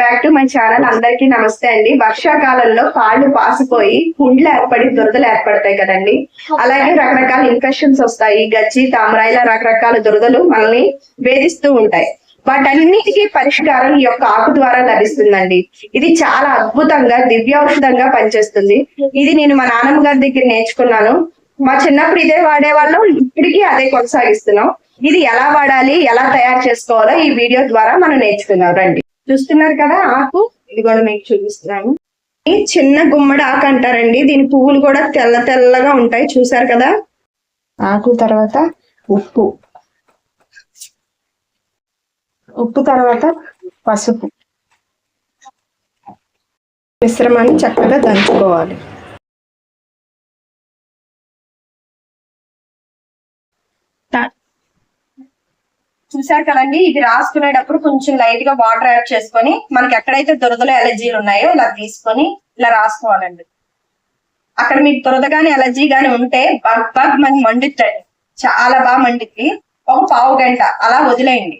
Back to my channel అందరికీ నమస్తే అండి. వర్షాకాలంలో కాళ్ళు పాసిపోయి పుండ్లు ఏర్పడి దురదలు ఏర్పడతాయి కదండి. అలాగే రకరకాల ఇన్ఫెక్షన్స్ వస్తాయి. గజ్జి తామర ఇలా రకరకాల దురదలు మనల్ని వేధిస్తూ ఉంటాయి. వాటన్నిటికీ పరిష్కారం ఈ యొక్క ఆకు ద్వారా లభిస్తుందండి. ఇది చాలా అద్భుతంగా దివ్యౌషధంగా పనిచేస్తుంది. ఇది నేను మా నాన్నమ్మ గారి దగ్గర నేర్చుకున్నాను. మా చిన్నప్పుడు ఇదే వాడేవాళ్ళం. ఇప్పటికీ అదే కొనసాగిస్తున్నాం. ఇది ఎలా వాడాలి ఎలా తయారు చేసుకోవాలో ఈ వీడియో ద్వారా మనం నేర్చుకున్నాం. రండి. చూస్తున్నారు కదా ఆకు? ఇది కూడా మీకు చూపిస్తున్నాను. చిన్న గుమ్మడి ఆకు అంటారండి. దీని పువ్వులు కూడా తెల్ల తెల్లగా ఉంటాయి. చూసారు కదా? ఆకు తర్వాత ఉప్పు. ఉప్పు తర్వాత పసుపు. మిశ్రమాన్ని చక్కగా దంచుకోవాలి. చూసారు కదండి ఇది రాసుకునేటప్పుడు కొంచెం లైట్గా వాటర్ యాడ్ చేసుకొని మనకి ఎక్కడైతే దురదలో ఎలర్జీలు ఉన్నాయో ఇలా తీసుకొని ఇలా రాసుకోవాలండి. అక్కడ మీకు దురద గాని ఎలర్జీ గాని ఉంటే బగ్ బగ్ మనకి మండుతాయి చాలా బాగా మండుద్ది. ఒక పావు గంట అలా వదిలేయండి.